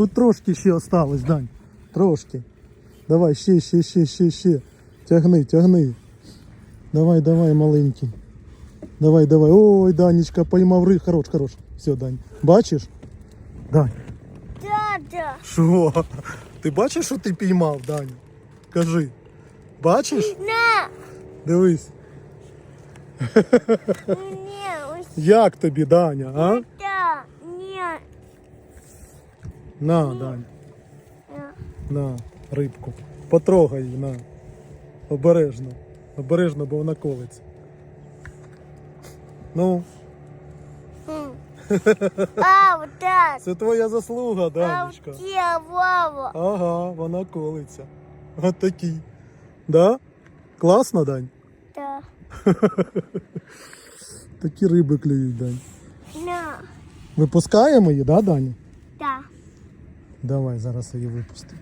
Тут трошки ще осталось, Дань. Трошки. Давай, ще, ще, ще, ще, ще. Тягни, тягни. Давай, давай, маленький. Давай, давай. Ой, Данечка, поймав риб. Хорош, хорош. Все, Дань. Бачиш? Дань. Дядя. Що? Ти бачиш, що ти піймав, Даня? Кажи. Бачиш? На. Дивись. Ні, ось Як тобі, Даня, а? та. Ні. На, Даня. На. Рибку. Потрогай її, на. Обережно. Обережно, бо вона колиться. Ну, А, вот так. це твоя заслуга, А Данечка. те, Вова. Ага, вона колиться. От такий. Да? Класно, Дань? Да. Такі риби клюють, Дань. На. Випускаємо її, да, Даня? Да. Давай, зараз її випустимо.